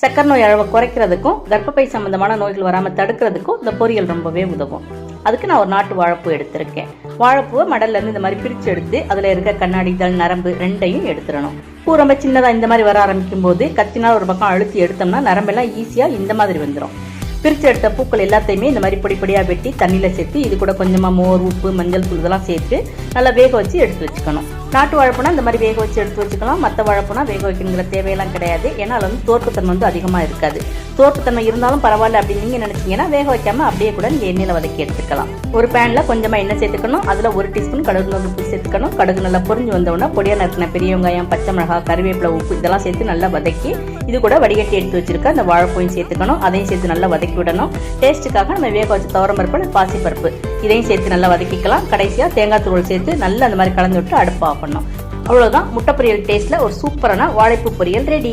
சக்கரை நோய் அளவை குறைக்கிறதுக்கும் கர்ப்பப்பை சம்பந்தமான நோய்கள் வராமல் தடுக்கிறதுக்கும் இந்த பொரியல் ரொம்பவே உதவும். அதுக்கு நான் ஒரு நாட்டு வாழைப்பூ எடுத்திருக்கேன். வாழைப்பூவை மடல்லேருந்து இந்த மாதிரி பிரித்து எடுத்து அதில் இருக்க கண்ணாடி இதழ் நரம்பு ரெண்டையும் எடுத்துடணும். பூ ரொம்ப சின்னதாக இந்த மாதிரி வர ஆரம்பிக்கும் போது கத்தினால் ஒரு பக்கம் அழுத்தி எடுத்தோம்னா நரம்பெல்லாம் ஈஸியாக இந்த மாதிரி வந்துடும் பிரித்து எடுத்த பூக்கள் எல்லாத்தையுமே இந்த மாதிரி பொடி பொடியாக வெட்டி தண்ணியில் சேர்த்து இது கூட கொஞ்சமாக மோர் உப்பு மஞ்சள் தூள் இதெல்லாம் சேர்த்து நல்லா வேக வச்சு எடுத்து வச்சுக்கணும். நாட்டு வாழைப்பூனா இந்த மாதிரி வேக வச்சு எடுத்து வச்சுக்கலாம். மற்ற வாழைப்பூனா வேக வைக்கணுங்கிற தேவையெல்லாம் கிடையாது. ஏன்னா அதில் வந்து தோற்புத்தன்மை வந்து அதிகமாக இருக்காது. தோற்றுத்தன்மை இருந்தாலும் பரவாயில்ல அப்படின்னு நீங்கள் நினச்சிங்கன்னா வேக வைக்காம அப்படியே கூட நீங்கள் எண்ணெயில் வதக்கி எடுத்துக்கலாம். ஒரு பேனில் கொஞ்சமாக எண்ணெய் சேர்த்துக்கணும். அதில் ஒரு டீஸ்பூன் கடுகு உப்பு சேர்த்துக்கணும். கடுகு நல்லா பொறிஞ்சு வந்தோடனே பொடியாக நறுக்கின பெரிய வெங்காயம் பச்சை மிளகாய் கருவேப்பிலை உப்பு இதெல்லாம் சேர்த்து நல்லா வதக்கி இது கூட வடிகட்டி எடுத்து வச்சிருக்க அந்த வாழைப்பூயும் சேர்த்துக்கணும். அதையும் சேர்த்து நல்லா வதக்கி விடணும். டேஸ்ட்டுக்காக நம்ம வேக வச்சு துவரம் பருப்பு பாசிப்பருப்பு. இதையும் சேர்த்து நல்லா வதக்கிக்கலாம். கடைசியாக தேங்காய் தூள் சேர்த்து நல்லா அந்த மாதிரி கலந்து விட்டு அடுப்பு ஆஃப் பண்ணணும். அவ்வளோதான் முட்டை பொரியல் டேஸ்ட்டில் ஒரு சூப்பரான வாழைப்பு பொரியல் ரெடி